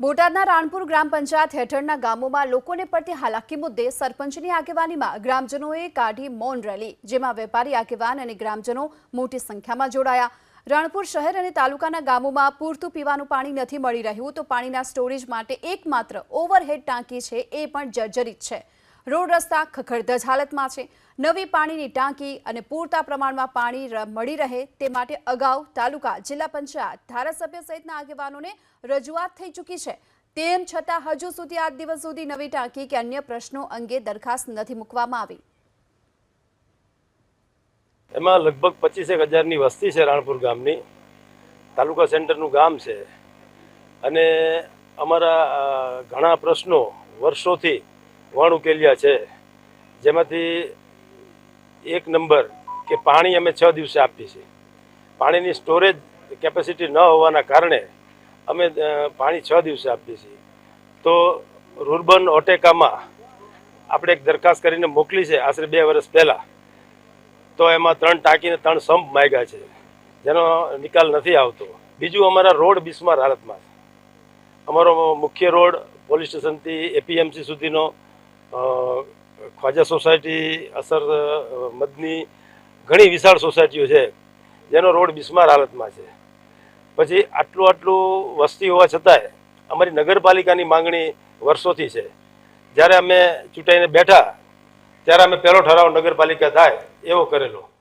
બોટાદના રાણપુર ગ્રામ પંચાયત હેઠળના ગામોમાં લોકોને પડતી હાલાકી મુદ્દે સરપંચની આગેવાનીમાં ગ્રામજનોએ કાઢી મૌન રેલી, જેમાં વેપારી આગેવાન અને ગ્રામજનો મોટી સંખ્યામાં જોડાયા. રાણપુર શહેર અને તાલુકાના ગામોમાં પૂરતું પીવાનું પાણી નથી મળી રહ્યું, તો પાણીના સ્ટોરેજ માટે એકમાત્ર ઓવરહેડ ટાંકી છે, એ પણ જર્જરિત છે. રોડ રસ્તા ખખડધજ હાલતમાં છે. નવી પાણીની ટાંકી અને પૂરતા પ્રમાણમાં પાણી મળી રહે તે માટે અગાઉ તાલુકા, જિલ્લા પંચાયત, ધારાસભ્ય સહિતના આગેવાનોને રજૂઆત થઈ ચૂકી છે. તેમ છતાં હજુ સુધી આજ દિવસ સુધી નવી ટાંકી કે અન્ય પ્રશ્નો અંગે દરખાસ્ત નથી મૂકવામાં આવી. એમાં લગભગ પચીસેક હજારની વસ્તી છે રાણપુર ગામની. તાલુકા સેન્ટરનું ગામ છે. અને અમારા ઘણા પ્રશ્નો વર્ષોથી વણ ઉકેલ્યા છે, જેમાંથી એક નંબર કે પાણી અમે છ દિવસે આપીએ છીએ. પાણીની સ્ટોરેજ કેપેસિટી ન હોવાના કારણે અમે પાણી છ દિવસે આપીએ છીએ. તો રૂરબન ઓટેકામાં આપણે એક દરખાસ્ત કરીને મોકલી છે, આશરે બે વર્ષ પહેલાં. તો એમાં ત્રણ ટાંકીને ત્રણ સંપ માગ્યા છે, જેનો નિકાલ નથી આવતો. બીજું અમારા રોડ બિસ્માર હાલતમાં અમારો મુખ્ય રોડ પોલીસ સ્ટેશનથી એપીએમસી સુધીનો ખ્વાજા સોસાયટી અસર મદની ઘણી વિશાળ સોસાયટીઓ છે, જેનો રોડ બિસ્માર હાલતમાં છે. પછી આટલું આટલું વસ્તી હોવા છતાંય અમારી નગરપાલિકાની માંગણી વર્ષોથી છે. જ્યારે અમે ચૂંટાઈને બેઠા, ત્યારે અમે પહેલો ઠરાવ નગરપાલિકા થાય એવો કરેલો.